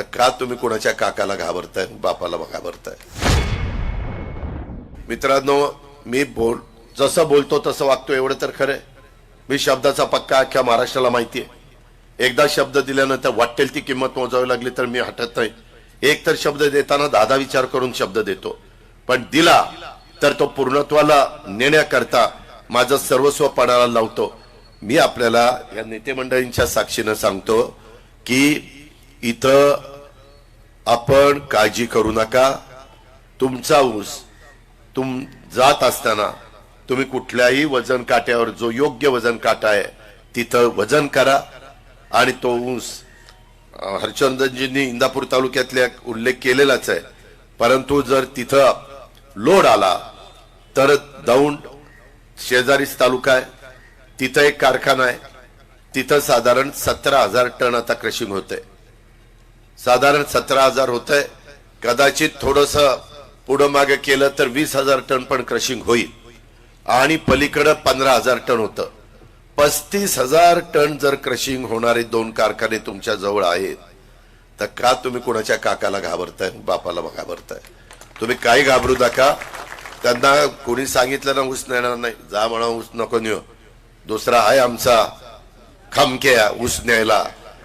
तर का तुम्ही कोणाच्या काकाला घाबरताय बापाला घाबरताय? मित्रांनो मी बोल जसं बोलतो तसं वागतो एवढं तर खरंय मी शब्दाचा पक्का अख्ख्या महाराष्ट्राला माहितीये एकदा शब्द दिल्यानंतर वाटेल ती किंमत मोजावी लागली तर मी हटत नाही. एक तर शब्द देताना दादा विचार करून शब्द देतो. पण दिला तर तो पूर्णत्वाला नेण्याकरता माझं सर्वस्व पणाला लावतो. मी आपल्याला या नेते मंडळींच्या साक्षीनं सांगतो की इथं आपण काळजी करू नका. तुमचा ऊस तुम जात असताना तुम्ही कुठल्याही वजन काट्यावर जो योग्य वजन काटा आहे तिथं वजन करा. आणि तो ऊस अं, इंदापूर तालुक्यातल्या उल्लेख केलेलाच आहे. परंतु जर तिथं लोड आला तर दौंड शेजारीच तालुका आहे. तिथं एक कारखाना आहे. तिथं साधारण सतरा हजार टन आता क्रशिंग होतंय. साधारण सतरा हजार होत आहे कदाचित थोडस पुढं मागे केलं तर वीस हजार टन पण क्रशिंग होईल. आणि पलीकडं पंधरा हजार टन होतं. पस्तीस हजार टन जर क्रशिंग होणारे दोन कारखाने तुमच्या जवळ आहेत तर का तुम्ही कोणाच्या काकाला घाबरताय बापाला घाबरताय? तुम्ही काही घाबरू नका. त्यांना कोणी सांगितलं ना ऊस नेणार नाही. जा म्हणा ऊस नको नेऊ. दुसरा आहे आमचा खमके ऊस न्यायला.